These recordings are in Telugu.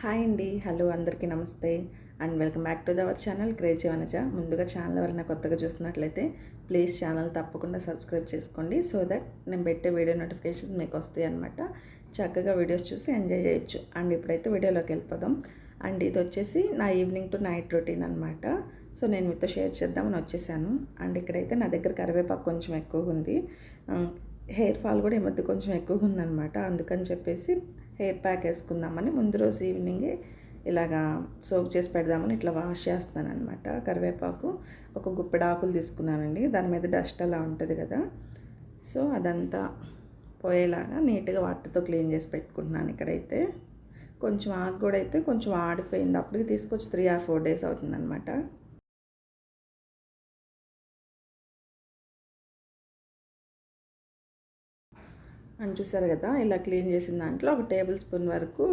హాయ్ అండి. హలో అందరికీ నమస్తే. And welcome back to our channel crazy Vanaja. ముందుగా ఛానల్ ఎవరైనా కొత్తగా చూస్తున్నట్లయితే ప్లీజ్ ఛానల్ తప్పకుండా సబ్స్క్రైబ్ చేసుకోండి సో దట్ నేను పెట్టే వీడియో నోటిఫికేషన్స్ మీకు వస్తాయి అనమాట చక్కగా వీడియోస్ చూసి ఎంజాయ్ చేయొచ్చు. అండ్ ఇప్పుడైతే వీడియోలోకి వెళ్ళిపోదాం. అండ్ ఇది వచ్చేసి నా ఈవినింగ్ టు నైట్ రొటీన్ అనమాట సో నేను మీతో షేర్ చేద్దామని వచ్చేసాను. అండ్ ఇక్కడైతే నా దగ్గర కరివేపాకు కొంచెం ఎక్కువగా ఉంది. హెయిర్ ఫాల్ కూడా ఈ మధ్య కొంచెం ఎక్కువగా ఉందన్నమాట. అందుకని చెప్పేసి హెయిర్ ప్యాక్ వేసుకుందామని ముందు రోజు ఈవినింగే ఇలాగా సోక్ చేసి పెడదామని ఇట్లా వాష్ చేస్తాను అనమాట కరివేపాకు ఒక గుప్పెడు ఆకులు తీసుకున్నానండి. దాని మీద డస్ట్ అలా ఉంటుంది కదా. సో అదంతా పోయేలాగా నీట్గా వాటర్తో క్లీన్ చేసి పెట్టుకుంటున్నాను ఇక్కడైతే. కొంచెం ఆకు కూడా అయితే కొంచెం ఆడిపోయింది. అప్పటికి తీసుకొచ్చి త్రీ ఆర్ ఫోర్ డేస్ అవుతుందన్నమాట. అని చూసారు కదా ఇలా క్లీన్ చేసిన దాంట్లో ఒక టేబుల్ స్పూన్ వరకు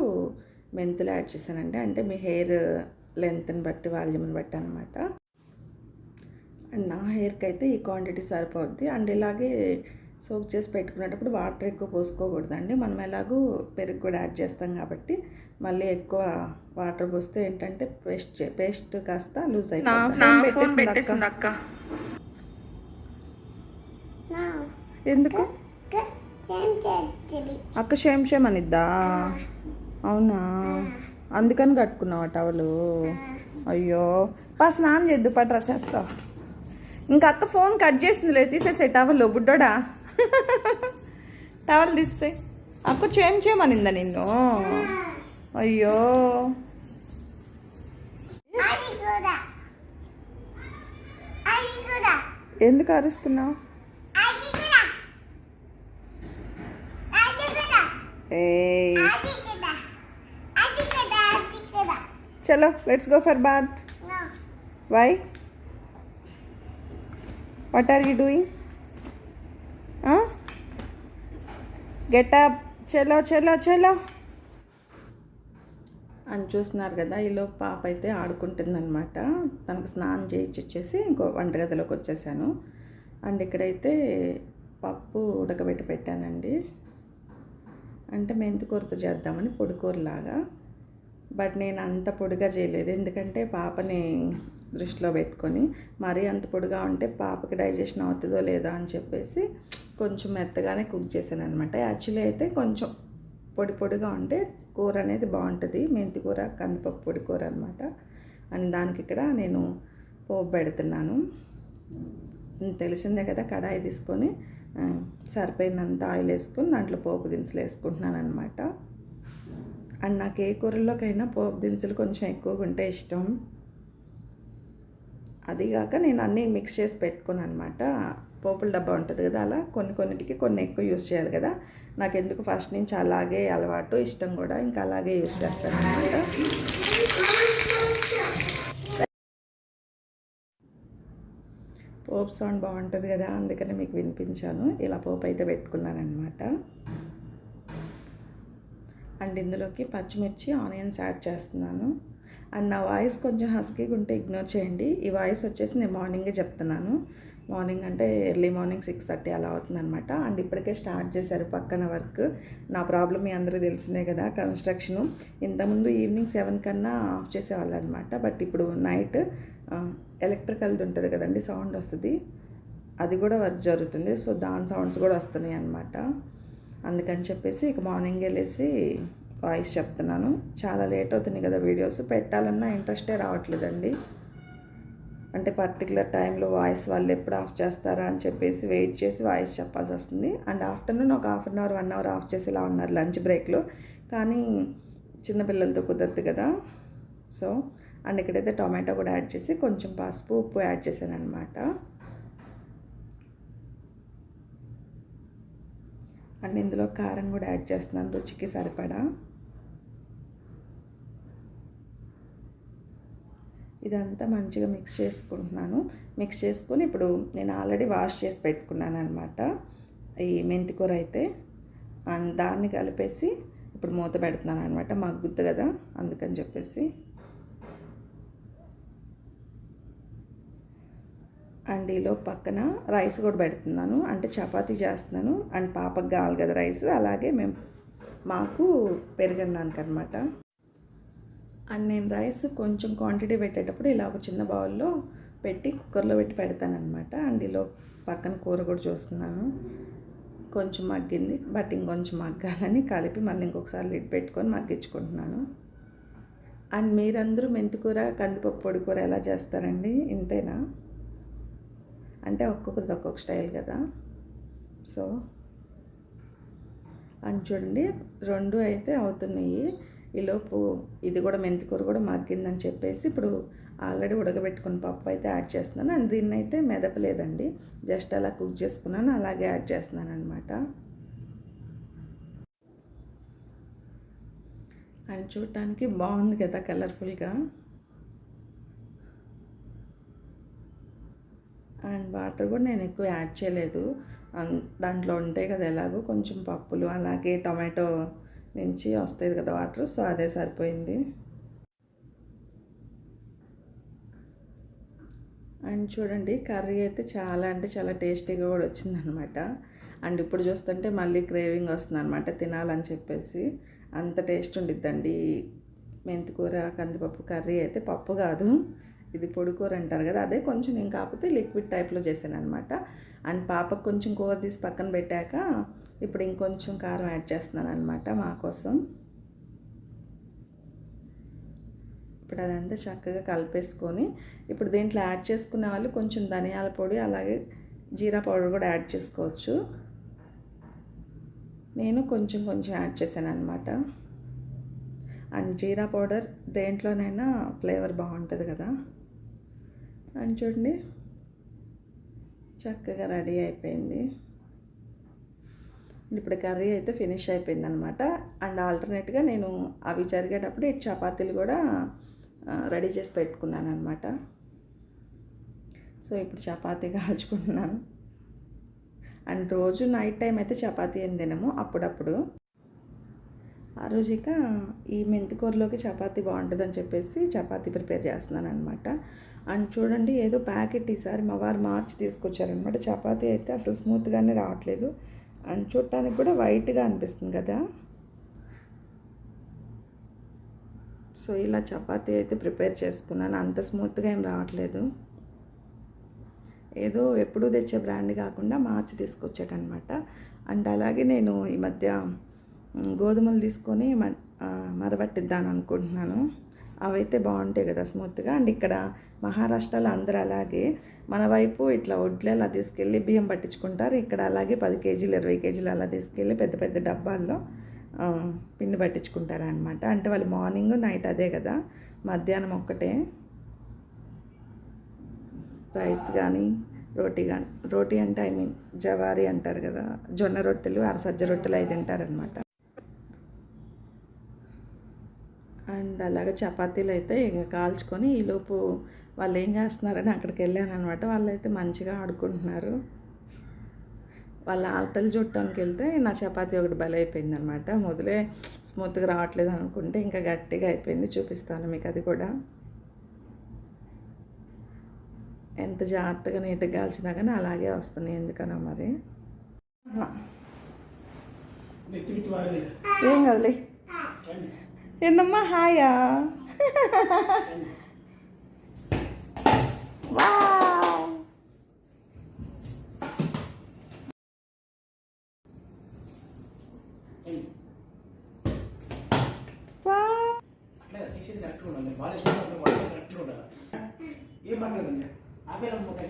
మెంతులు యాడ్ చేశానండి. అంటే మీ హెయిర్ లెంత్ని బట్టి వాల్యూమ్ని బట్టి అనమాట అండ్ నా హెయిర్కి అయితే ఈ క్వాంటిటీ సరిపోద్ది. అండ్ ఇలాగే సోక్ చేసి పెట్టుకునేటప్పుడు వాటర్ ఎక్కువ పోసుకోకూడదండి. మనం ఎలాగూ పెరుగు కూడా యాడ్ చేస్తాం కాబట్టి మళ్ళీ ఎక్కువ వాటర్ పోస్తే ఏంటంటే పేస్ట్ పేస్ట్ కాస్త లూజ్ అయిపోతుంది అక్క? ఎందుకు? అక్క షేమ్ షేమ్ అనిద్దా? అవునా? అందుకని కట్టుకున్నావా టవలు? అయ్యో. పా స్నానం చేద్దు పా డ్రెస్ వేస్తావు ఇంకా అక్క ఫోన్ కట్ చేసిందిలే తీసేసే టవల్ బుడ్డోడా? టవల్ తీసే అక్క చేయం చేయమనిందా నిన్ను? అయ్యో. ఎందుకు అరుస్తున్నావు ఏ చలో let's go for bath why what are you doing get up చలో చలో చలో అని చూస్తున్నారు కదా ఈలో పాప అయితే ఆడుకుంటుందన్నమాట. తనకు స్నానం చేయించి వచ్చేసి ఇంకో వంటగదిలోకి వచ్చేసాను. అండ్ ఇక్కడైతే పప్పు ఉడకబెట్టి పెట్టానండి. అంటే మెంతి కూరతో చేద్దామని పొడికూరలాగా. బట్ నేను అంత పొడిగా చేయలేదు. ఎందుకంటే పాపని దృష్టిలో పెట్టుకొని మరీ అంత పొడిగా ఉంటే పాపకి డైజెషన్ అవుతుందో లేదో అని చెప్పేసి కొంచెం మెత్తగానే కుక్ చేశాను అనమాట యాక్చువల్లీ అయితే కొంచెం పొడి పొడిగా ఉంటే కూర అనేది బాగుంటుంది. మెంతి కూర కందిపప్పు పొడి కూర అనమాట అని దానికి ఇక్కడ నేను పోపు పెడుతున్నాను. తెలిసిందే కదా కడాయి తీసుకొని సరిపోయినంత ఆయిల్ వేసుకొని దాంట్లో పోపు దినుసులు వేసుకుంటున్నాను అనమాట అండ్ నాకు ఏ కూరల్లోకైనా పోపు దినుసులు కొంచెం ఎక్కువగా ఉంటే ఇష్టం. అదిగాక నేను అన్నీ మిక్స్ చేసి పెట్టుకుని అనమాట పోపుల డబ్బా ఉంటుంది కదా అలా. కొన్ని కొన్నిటికి కొన్ని ఎక్కువ యూస్ చేయాలి కదా. నాకు ఎందుకు ఫస్ట్ నుంచి అలాగే అలవాటు ఇష్టం కూడా. ఇంకా అలాగే యూస్ చేస్తాను అనమాట పోపు సౌండ్ బాగుంటుంది కదా అందుకని మీకు వినిపించాను. ఇలా పోపు అయితే పెట్టుకున్నాను అండ్ ఇందులోకి పచ్చిమిర్చి ఆనియన్స్ యాడ్ చేస్తున్నాను. అండ్ నా వాయిస్ కొంచెం హస్కీగా ఉంటే ఇగ్నోర్ చేయండి. ఈ వాయిస్ వచ్చేసి నేను మార్నింగే చెప్తున్నాను. మార్నింగ్ అంటే ఎర్లీ మార్నింగ్ సిక్స్ థర్టీ అలా అవుతుందన్నమాట. అండ్ ఇప్పటికే స్టార్ట్ చేశారు పక్కన వర్క్. నా ప్రాబ్లం మీ అందరూ తెలిసిందే కదా కన్స్ట్రక్షను. ఇంతకుముందు ఈవినింగ్ సెవెన్ కన్నా ఆఫ్ చేసేవాళ్ళు అనమాట బట్ ఇప్పుడు నైట్ ఎలక్ట్రికల్ది ఉంటుంది కదండి సౌండ్ వస్తుంది. అది కూడా వర్క్ జరుగుతుంది. సో దాని సౌండ్స్ కూడా వస్తున్నాయి అనమాట అందుకని చెప్పేసి ఇక మార్నింగ్ వెళ్ళేసి వాయిస్ చెప్తున్నాను. చాలా లేట్ అవుతుంది కదా వీడియోస్. పెట్టాలన్నా ఇంట్రెస్టే రావట్లేదండి. అంటే పర్టికులర్ టైంలో వాయిస్ వాళ్ళు ఎప్పుడు ఆఫ్ చేస్తారా అని చెప్పేసి వెయిట్ చేసి వాయిస్ చెప్పాల్సి వస్తుంది. అండ్ ఆఫ్టర్నూన్ ఒక half an hour one hour off చేసి ఇలా ఉన్నారు లంచ్ బ్రేక్లో కానీ చిన్నపిల్లలతో కుదరదు కదా. సో అండ్ ఇక్కడైతే టొమాటో కూడా యాడ్ చేసి కొంచెం పసుపు ఉప్పు యాడ్ చేశాను అనమాట అండ్ ఇందులో కారం కూడా యాడ్ చేస్తున్నాను రుచికి సరిపడా. ఇదంతా మంచిగా మిక్స్ చేసుకుంటున్నాను. మిక్స్ చేసుకొని ఇప్పుడు నేను ఆల్రెడీ వాష్ చేసి పెట్టుకున్నాను అనమాట ఈ మెంతికూర అయితే. అండ్ దాన్ని కలిపేసి ఇప్పుడు మూత పెడుతున్నాను అనమాట మగ్గుద్ది కదా అందుకని చెప్పేసి. అండ్ ఈలో పక్కన రైస్ కూడా పెడుతున్నాను. అంటే చపాతీ చేస్తున్నాను. అండ్ పాపకు కావాలి కదా రైస్ అలాగే మేము మాకు పెరుగన్నాను అనమాట అండ్ నేను రైస్ కొంచెం క్వాంటిటీ పెట్టేటప్పుడు ఇలా ఒక చిన్న బౌల్లో పెట్టి కుక్కర్లో పెట్టి పెడతానమాట అండ్ ఇలా పక్కన కూర కూడా చూస్తున్నాను. కొంచెం మగ్గింది. బట్ ఇంకొంచెం మగ్గాలని కలిపి మళ్ళీ ఇంకొకసారి లిడ్ పెట్టుకొని మగ్గించుకుంటున్నాను. అండ్ మీరందరూ మెంతికూర కందిపప్పు పొడి కూర ఎలా చేస్తారండి? ఇంతేనా? అంటే ఒక్కొక్కరిది ఒక్కొక్క స్టైల్ కదా. సో అని చూడండి రెండు అయితే అవుతున్నాయి. ఈలోపు ఇది కూడా మెంతికూర కూడా మగ్గిందని చెప్పేసి ఇప్పుడు ఆల్రెడీ ఉడకబెట్టుకున్న పప్పు అయితే యాడ్ చేస్తున్నాను. అండ్ దీన్ని అయితే మెదపలేదండి. జస్ట్ అలా కుక్ చేసుకున్నాను. అలాగే యాడ్ చేస్తున్నాను అనమాట అండ్ చూడటానికి బాగుంది కదా కలర్ఫుల్గా. అండ్ వాటర్ కూడా నేను ఎక్కువ యాడ్ చేయలేదు. అన్- దాంట్లో ఉంటాయి కదా ఎలాగో కొంచెం పప్పులు అలాగే టొమాటో నుంచి వస్తుంది కదా వాటర్ సో అదే సరిపోయింది. అండ్ చూడండి కర్రీ అయితే చాలా అంటే చాలా టేస్టీగా కూడా వచ్చిందనమాట. అండ్ ఇప్పుడు చూస్తుంటే మళ్ళీ క్రేవింగ్ వస్తుంది అనమాట తినాలని చెప్పేసి. అంత టేస్ట్ ఉండిద్దండి మెంతికూర కందిపప్పు కర్రీ అయితే పప్పు కాదు. ఇది పొడికూర అంటారు కదా అదే కొంచెం నేను కాకపోతే లిక్విడ్ టైప్లో చేశాను అనమాట అండ్ పాపకు కొంచెం కూర తీసి పక్కన పెట్టాక ఇప్పుడు ఇంకొంచెం కారం యాడ్ చేస్తున్నాను అనమాట మా కోసం. ఇప్పుడు అదంతా చక్కగా కలిపేసుకొని ఇప్పుడు దీంట్లో యాడ్ చేసుకునే వాళ్ళు కొంచెం ధనియాల పొడి అలాగే జీరా పౌడర్ కూడా యాడ్ చేసుకోవచ్చు. నేను కొంచెం కొంచెం యాడ్ చేశాను అనమాట అండ్ జీరా పౌడర్ దేంట్లోనైనా ఫ్లేవర్ బాగుంటుంది కదా. అని చూడండి. చక్కగా రెడీ అయిపోయింది. ఇప్పుడు కర్రీ అయితే ఫినిష్ అయిపోయింది అనమాట అండ్ ఆల్టర్నేట్గా నేను అవి జరిగేటప్పుడు ఈ చపాతీలు కూడా రెడీ చేసి పెట్టుకున్నాను అనమాట సో ఇప్పుడు చపాతీ కాల్చుకుంటున్నాను. అండ్ రోజు నైట్ టైం అయితే చపాతీ ఏం తినము అప్పుడప్పుడు. ఆ రోజు ఇక ఈ మెంతికూరలోకి చపాతీ బాగుంటుందని చెప్పేసి చపాతీ ప్రిపేర్ చేస్తున్నాను అనమాట అండ్ చూడండి ఏదో ప్యాకెట్ ఈసారి మా వారు మార్చి తీసుకొచ్చారనమాట చపాతీ అయితే అసలు స్మూత్గానే రావట్లేదు. అండ్ చూడటానికి కూడా వైట్గా అనిపిస్తుంది కదా. సో ఇలా చపాతీ అయితే ప్రిపేర్ చేసుకున్నాను. అంత స్మూత్గా ఏం రావట్లేదు. ఏదో ఎప్పుడూ తెచ్చే బ్రాండ్ కాకుండా మార్చి తీసుకొచ్చాడనమాట అండ్ అలాగే నేను ఈ మధ్య గోధుమలు తీసుకొని మ- మరబట్టిద్దాను అనుకుంటున్నాను. అవైతే బాగుంటాయి కదా స్మూత్గా అండ్ ఇక్కడ మహారాష్ట్రలో అందరూ అలాగే మన వైపు ఇట్లా వడ్లు అలా తీసుకెళ్ళి బియ్యం పట్టించుకుంటారు. ఇక్కడ అలాగే పది కేజీలు ఇరవై కేజీలు అలా తీసుకెళ్ళి పెద్ద పెద్ద డబ్బాల్లో పిండి పట్టించుకుంటారు అనమాట అంటే వాళ్ళు మార్నింగ్ నైట్ అదే కదా. మధ్యాహ్నం ఒక్కటే. రైస్ కానీ రోటీ కానీ రోటీ అంటే ఐ మీన్ జవారీ అంటారు కదా. జొన్న రొట్టెలు అరసజ్జ రొట్టెలు అవి తింటారనమాట అండ్ అలాగే చపాతీలు అయితే ఇంకా కాల్చుకొని ఈలోపు వాళ్ళు ఏం చేస్తున్నారని అక్కడికి వెళ్ళాను అనమాట వాళ్ళైతే మంచిగా ఆడుకుంటున్నారు. వాళ్ళ ఆటలు చూడటానికి వెళ్తే నా చపాతీ ఒకటి బలైపోయింది అనమాట మొదలే స్మూత్గా రావట్లేదు అనుకుంటే ఇంకా గట్టిగా అయిపోయింది. చూపిస్తాను మీకు అది కూడా. ఎంత జాగ్రత్తగా నీట్గా కాల్చినా కానీ అలాగే వస్తున్నాయి. ఎందుకనో మరి. ఏం కదలే. ఏందమ్మా హాయా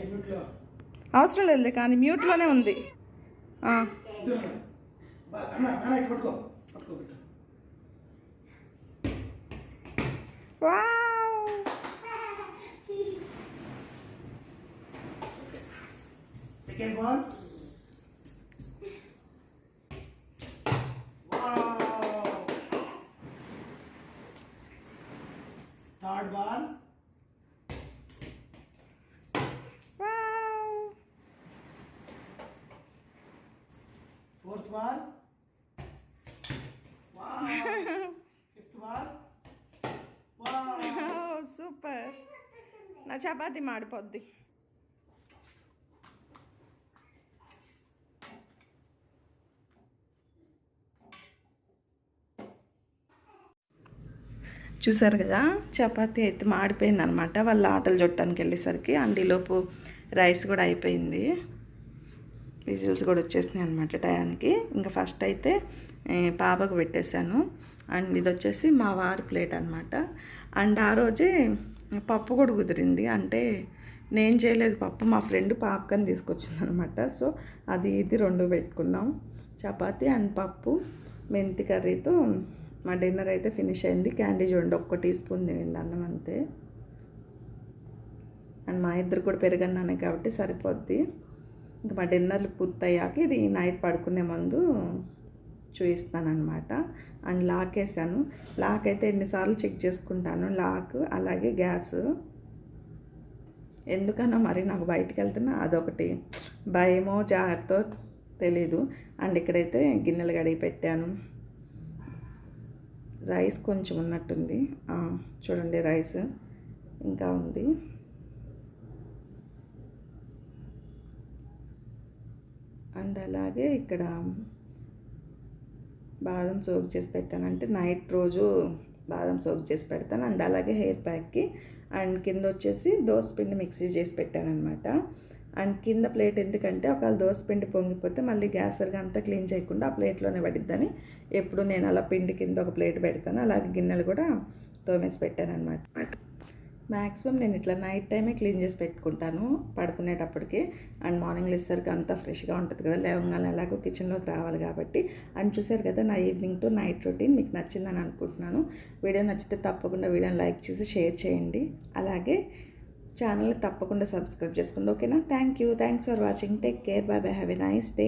ఇంట్లో అవసరం లేదు కానీ మ్యూట్లోనే ఉంది ఆ, అన్న అన్న ఇటు పట్టుకో పట్టుకో పెట్టు wow second ball third ball wow fourth ball fifth ball super నా చపాతి మాడిపోద్ది. చూసారు కదా చపాతి అయితే మాడిపోయింది అనమాట వాళ్ళ ఆటలు చుట్టానికి వెళ్ళేసరికి అండ్ ఈలోపు రైస్ కూడా అయిపోయింది. విజిల్స్ కూడా వచ్చేసినాయి అనమాట టయానికి. ఇంకా ఫస్ట్ అయితే పాపకు పెట్టేశాను. అండ్ ఇది వచ్చేసి మా వారి ప్లేట్ అనమాట అండ్ ఆ రోజే పప్పు కూడా కుదిరింది. అంటే నేను చేయలేదు పప్పు మా ఫ్రెండ్ పాపకని తీసుకొచ్చింది అనమాట సో అది ఇది రెండు పెట్టుకున్నాం. చపాతి అండ్ పప్పు మెంతి కర్రీతో మా డిన్నర్ అయితే ఫినిష్ అయింది. క్యాండీ చూడండి ఒక్క టీ స్పూన్ తినింది అన్నం అంతే. అండ్ మా ఇద్దరు కూడా పెరుగన్నానే కాబట్టి సరిపోద్ది. ఇంకా మా డిన్నర్లు పూర్తయ్యాక ఇది నైట్ పడుకునే ముందు చూపిస్తానమాట అండ్ లాక్ వేసాను. లాక్ అయితే ఎన్నిసార్లు చెక్ చేసుకుంటాను. లాక్ అలాగే గ్యాస్. ఎందుకన్నా మరి నాకు బయటికి వెళ్తున్నా అదొకటి. భయమో జాగ్రత్త తెలీదు. అండ్ ఇక్కడైతే గిన్నెలు కడిగి పెట్టాను. రైస్ కొంచెం ఉన్నట్టుంది. చూడండి రైస్ ఇంకా ఉంది. అండ్ అలాగే ఇక్కడ బాదం సోక్ చేసి పెట్టాను. అంటే నైట్ రోజు బాదం సోక్ చేసి పెడతాను. అండ్ అలాగే హెయిర్ ప్యాక్కి అండ్ కింద వచ్చేసి పిండి మిక్సీ చేసి పెట్టాను అనమాట అండ్ కింద ప్లేట్ ఎందుకంటే ఒకవేళ పిండి పొంగిపోతే మళ్ళీ గ్యాస్ సరిగా అంతా క్లీన్ చేయకుండా ఆ ప్లేట్లోనే పడిద్దని. ఎప్పుడు నేను అలా పిండి కింద ఒక ప్లేట్ పెడతాను. అలాగే గిన్నెలు కూడా తోమేసి పెట్టాను అనమాట మ్యాక్సిమం నేను ఇట్లా నైట్ టైమే క్లీన్ చేసి పెట్టుకుంటాను పడుకునేటప్పటికి. అండ్ మార్నింగ్ లేసరికి అంతా ఫ్రెష్గా ఉంటుంది కదా లేవగానే ఎలాగో కిచెన్లోకి రావాలి కాబట్టి. అండ్ చూసారు కదా నా ఈవినింగ్ టు నైట్ రొటీన్ మీకు నచ్చిందని అనుకుంటున్నాను. వీడియో నచ్చితే తప్పకుండా వీడియోని లైక్ చేసి షేర్ చేయండి. అలాగే ఛానల్ తప్పకుండా సబ్స్క్రైబ్ చేసుకోండి ఓకేనా? Thank you. Thanks for watching. Take care. Bye bye have a nice day.